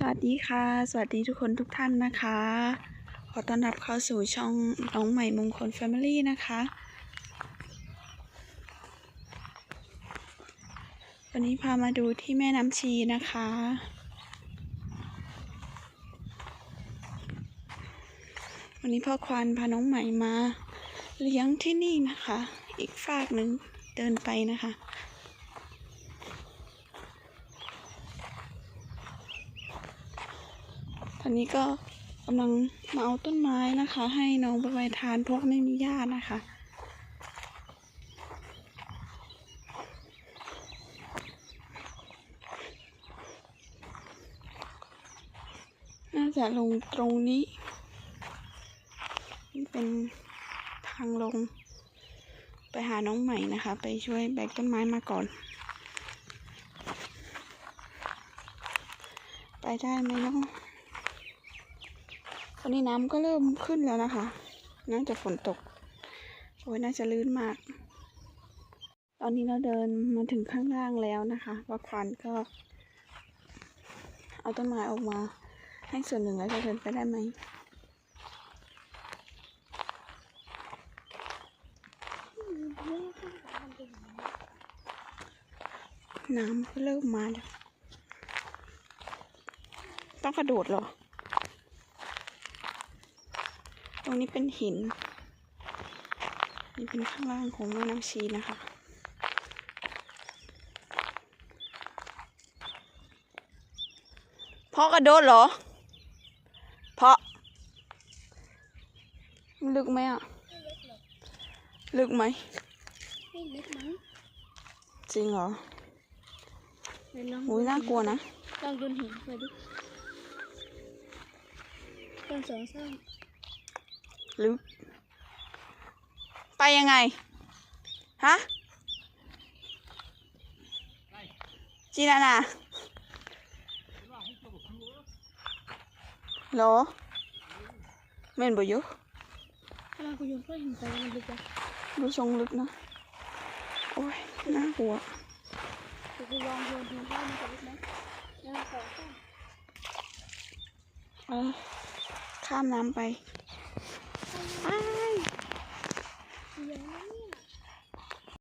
สวัสดีค่ะ สวัสดีทุกคนทุกท่านนะคะ ขอต้อนรับเข้าสู่ช่องน้องใหม่มงคล Family นะคะ วันนี้พามาดูที่แม่น้ำชีนะคะ วันนี้พ่อควานพาน้องใหม่มา เลี้ยงที่นี่นะคะ อีกฝากหนึ่งเดินไปนะคะ อนนี้ก็กำลังมาเอาต้นไม้นะคะ ให้น้องไปไว้ทานเพราะไม่มีหญ้านะคะน่าจะลงตรงนี้ นี่เป็นทางลง ไปหาน้องใหม่นะคะ ไปช่วยแบกต้นไม้มาก่อน ไปได้ไหมน้อง อนนี้น้ำก็เริ่มขึ้นแล้วนะคะน่าจะฝนตก โอ้ยน่าจะลื่นมาก ตอนนี้เราเดินมาถึงข้างล่างแล้วนะคะว่าควันก็ เอาต้นไม้ออกมา ให้ส่วนหนึ่งแล้วจะเดินไปได้ไหมน้ำก็เริ่มมาแล้ว ต้องกระโดดเหรอ ต รงนี้เป็นหิน นี่เป็นข้างล่างของแม่น้ำชีนะคะเพาะกระโดดเหรอ เพาะมันลึกไหมอะ ลึกไหมไม่เล็กมั้งจริงเหรอเดี๋ยวลองอุ้ยน่ากลัวนะลองโดนหินไปดิลองสอง ซ้ลึกไปยังไง ฮะจีนานาเหรอเม่นบ่อยู่ำถ้าเรากูโยนก้อนหินไปแล้วมันลึกอะดูทรงลึกนะ โอ้ยน่ากลัวกูกูลองโยนหินไปมันจะลึกไหมลองสองซ้เออข้ามน้ำไป